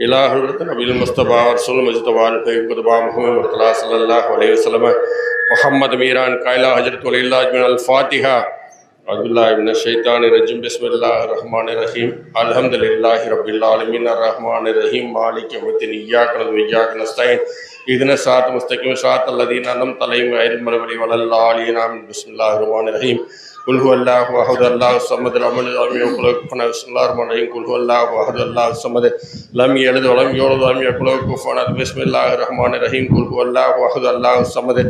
إله النبي المصطفى ورسول المجتبى الفيق قطبى محمد مرتضى صلى الله عليه وسلم محمد ميران قائلة حجرت ولي الله من الفاتحة أعوذ بالله من الشيطان الرجيم بسم الله الرحمن الرحيم الحمد لله رب العالمين الرحمن الرحيم مالك يوم الدين إياك نعبد وإياك نستعين இதன சாத் முஸ்தகிம் சாத் அல்லதீன் அனம் தலையும் அயல் மறுபடி வளல்லா அலியனாம் பிஸ்மில்லா ரஹ்மான் ரஹீம். குல்ஹு அல்லாஹ் வஹது அல்லாஹ் சமது. ரமல் அமி குலகுஃபன பிஸ்மில்லா ரஹ்மான் ரஹீம். குல்ஹு அல்லாஹ் வஹது அல்லாஹ் சமது. லம் எழுது வலம் யோலது அமி குலகுஃபன பிஸ்மில்லா ரஹ்மான் ரஹீம். குல்ஹு அல்லாஹ் வஹது அல்லாஹ் சமது.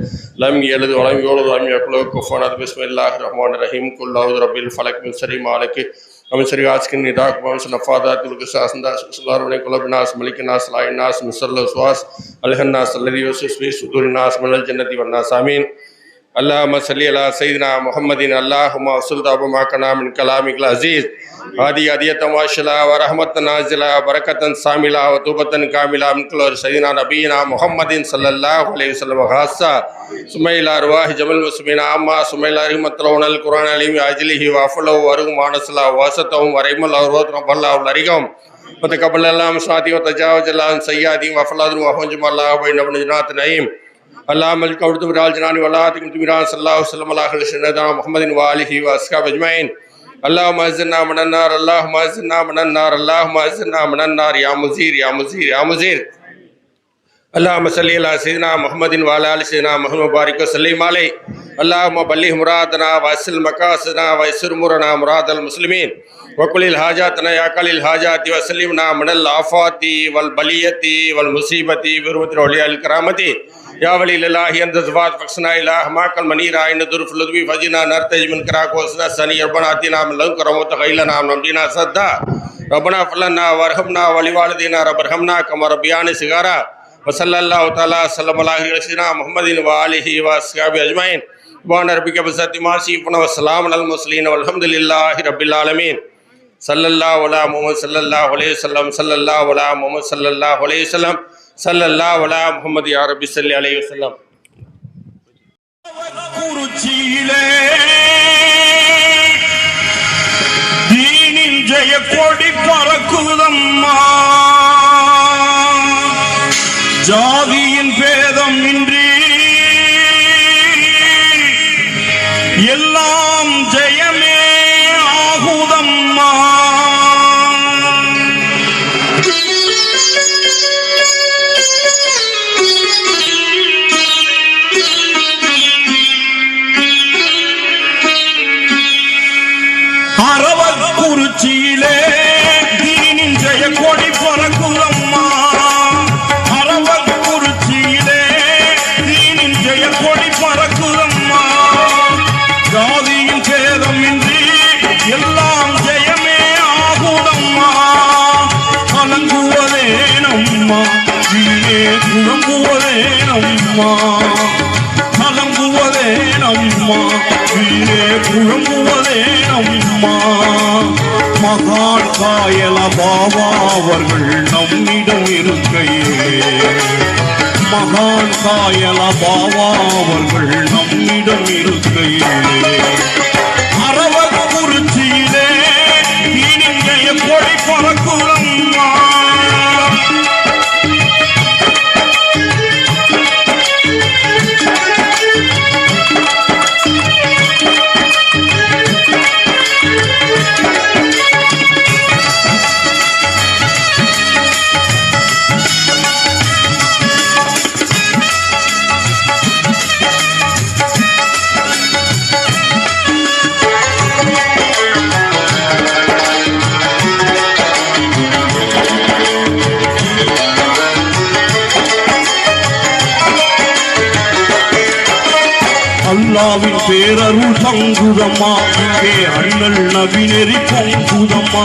லம் எழுது வலம் யோலது அமி குலகுஃபன பிஸ்மில்லா ரஹ்மான் ரஹீம். குல்லாஹு ரபில் ஃபலக் மின் சரி மாலிக்கு امن شریف آج کی ندا قبام صنفات القصاص صلی اللہ علیہ قلب ناس، ملک ناس لائن ناس مصلی سواس الحن ناس اللہ وسوس فی صدور ناس مل الجنتی والناس، آمین۔ اللهم صل على سيدنا محمد اللهم وصل ما كنا من كلامك العزيز. هذه هدية ماشلة ورحمة نازلة بركة ساملة وتوبة كاملة من كل سيدنا نبينا محمد صلى الله عليه وسلم. خاصة إلى أرواح جمل المسلمين عامة إلى رحمة رون القرآن العليم أجله وأفله ورغم مانسلا واسطهم ورحم الله ورحمة الله ولريكم وتقبل الله مسراتي وتجاوز الله عن سيئاتهم وفلادهم وحنجم الله بين جنات نعيم اللہ ملک اردم رال جنان والا تمران صلی اللہ وسلم اللہ علیہ محمد و آلہ و واسکا اجمعین۔ اللہ مزنا من النار اللہ مزنا من النار اللہ مزنا من النار۔ یا مزیر یا مزیر یا مزیر۔ اللہ مسلی اللہ سیدنا محمد و ال سیدنا محمد بارک و سلیم علی اللہ مبلی مرادنا و اسل واصل و اسر مرنا مراد المسلمین۔ وَقُلِ الْحَاجَاتِنَا يا كل الحاجات وسلمنا من الافات والبليه والمصيبه برحمه الاولياء الكرامه يا ولي الله أنت زفات فقسنا إله ما كل منير عين ذر فلدوي فجنا نرتج من كراك وسنا سني ربنا آتنا من لنك رحمة خيلنا من أمدنا صدا ربنا فلنا وارحمنا ولوالدينا رب ارحمنا كما ربياني صغارا وصلى الله تعالى سلم الله على سيدنا محمد وآله وأصحابه أجمعين سبحان ربك بسات ما شيفنا وسلام على المرسلين والحمد لله رب العالمين صلى الله على محمد صلى الله عليه وسلم صلى الله على محمد صلى الله عليه وسلم சல்லல்லா வலா முகமது யாரபி சல்லி அலைய வசல்லாம் குறிச்சியிலே தீனின் ஜெய கொடி பறக்குதம்மா அரவக்குறிச்சியிலே தீனின் ஜெய கொடி பறக்குதம்மா அரவக்குறிச்சியிலே தீனின் ஜெய கொடி பறக்குதம்மா. ஜாதியின் சேதம் இன்றி எல்லாம் ஜெயமே ஆகுதம்மா. கலங்குவதே நம்மா நீயே குழம்புவதே நம்மா கலங்குவதே நம்மா நீயே குழம்புவதே நம்மா மகான் காயல பாபா அவர்கள் நம்மிடம் இருக்கையே மகான் காயல பாபா அவர்கள் நம்மிடம் இருக்கையே அல்லாவின் பேரருள் தங்குதம்மா. ஏ அண்ணல் நபிநெறி பொங்குதம்மா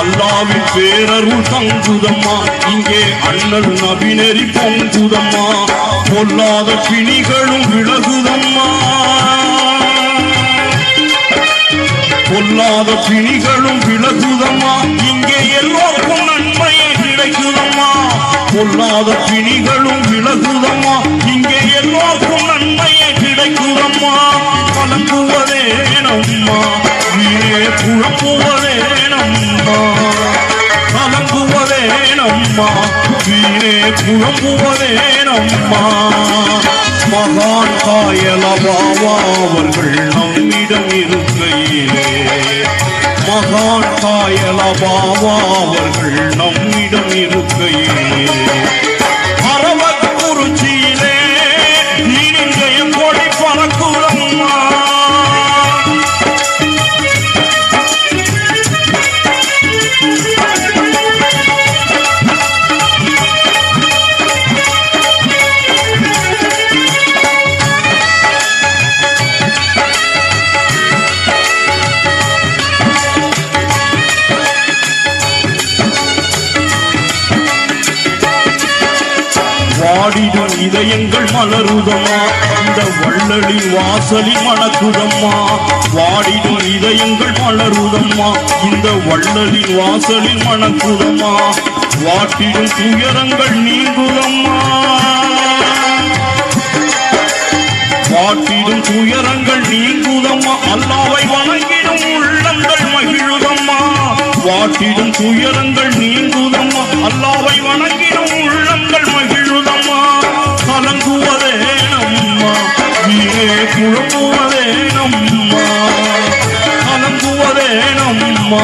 அல்லாவின் பேரருள் தங்குதம்மா. இங்கே அண்ணல் நபிநெறி பொங்குதம்மா பொல்லாத பிணிகளும் விலகுதம்மா. பொல்லாத பிணிகளும் விலகுதம்மா. இங்கே எல்லோருக்கும் நன்மையே கிடைக்குதம்மா. பொல்லாத பிணிகளும் விலகுதம்மா. இங்கே எல்லோருக்கும் குழம்மா கிடைக்குதம்மா கலங்குவதே நம்மா வீரே குழம்புவதே நம்மா கலங்குவதே நம்மா வீரே குழம்புவதே நம்மா மகான் காயல அவர்கள் நம்மிடம் இருக்கையிலே. மகான் காயல அவர்கள் நம்மிடம் இருக்கையிலே. வாடிடும் இதயங்கள் மலருதம்மா. இந்த வள்ளலின் வாசலில் மணக்குதம்மா. வாடிடும் இதயங்கள் மலருதம்மா. இந்த வள்ளலின் வாசலில் மணக்குதம்மா. வாட்டிடும் துயரங்கள் நீங்குதம்மா. வாட்டிடும் துயரங்கள் நீங்குதம்மா. அல்லாவை வணங்கிடும் உள்ளங்கள் மகிழுதம்மா. வாட்டிடும் துயரங்கள் நீங்குதம்மா. அல்லாவை வணங்க வீரே குழம்புவதேனம்மா கலங்குவதேனம்மா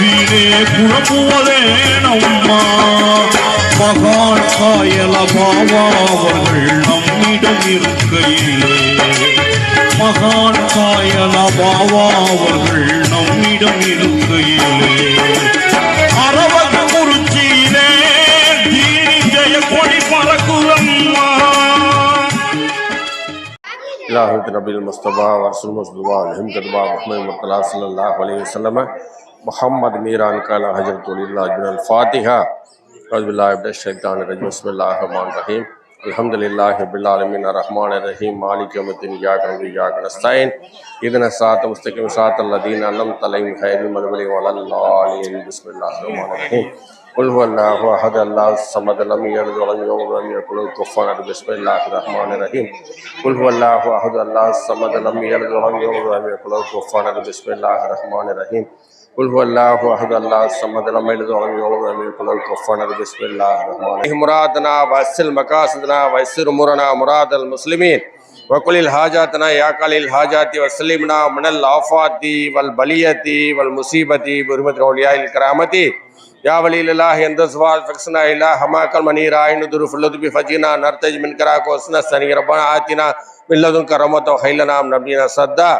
கலங்குவதே குழம்புவதேனம்மா மகான் காயல பாவா அவர்கள் நம்மிடம் இருக்கையிலே. மகான் காயல பாவா அவர்கள் நம்மிடம் இருக்கையிலே. அற اللہ رب المصطفیٰ وسلم الحمد محمد مطلع صلی اللہ علیہ وسلم. محمد میران کالا حضرت اللہ جن الفاتحہ. رضب اللہ عبد الشیطان الرجیم. بسم اللہ الرحمن الرحیم. الحمد للہ رب العالمین الرحمن الرحیم. مالک یوم الدین. یاک نبی یاک نستعین. اذن سات مستقم سات اللہ دین علم تلیم خیر الم اللہ علیہ بسم اللہ الرحمن الرحیم. قل هو الله أحد الله الصمد لم يلد ولم يولد ولم يكن له كفوا أحد. بسم الله الرحمن الرحيم. قل هو الله أحد الله الصمد لم يلد ولم يولد ولم يكن له كفوا أحد. بسم الله الرحمن الرحيم. قل هو الله أحد الله الصمد لم يلد ولم يولد ولم يكن له كفوا أحد. بسم الله الرحمن الرحيم. مرادنا واصل مقاصدنا وايسر أمورنا مراد المسلمين. வக்குலில் ஹாஜாத்தனா யாக்காலில் ஹாஜாத்தி வசலிம்னா மினல் ஆஃபாத்தி வல் பலியத்தி வல் முசீபத்தி பெருமத் ரவுலியாயில் கிராமத்தி يا ولي الله اندزوال فكسنا إله ما كل منير عين درف لطب فجنا نرتج من كراك وسنا سني ربنا آتنا من لدنك رحمة وخيلنا من نبينا صدا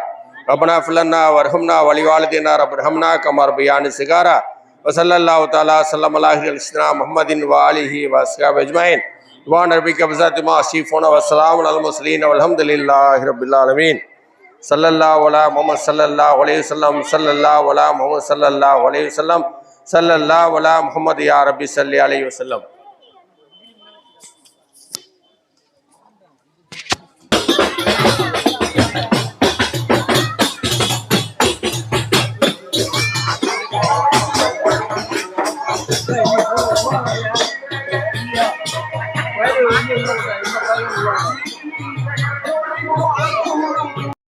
ربنا فلنا وارحمنا ولوالدنا رب ارحمنا كما ربيان صغارا وصلى الله تعالى وسلم على محمد وآله وأصحابه أجمعين سبحان ربك بذات ما اصفون والسلام على المرسلين والحمد لله رب العالمين صلى الله على محمد صلى الله عليه وسلم صلى الله على محمد صلى الله عليه وسلم صلى الله على محمد يا ربي صل عليه وسلم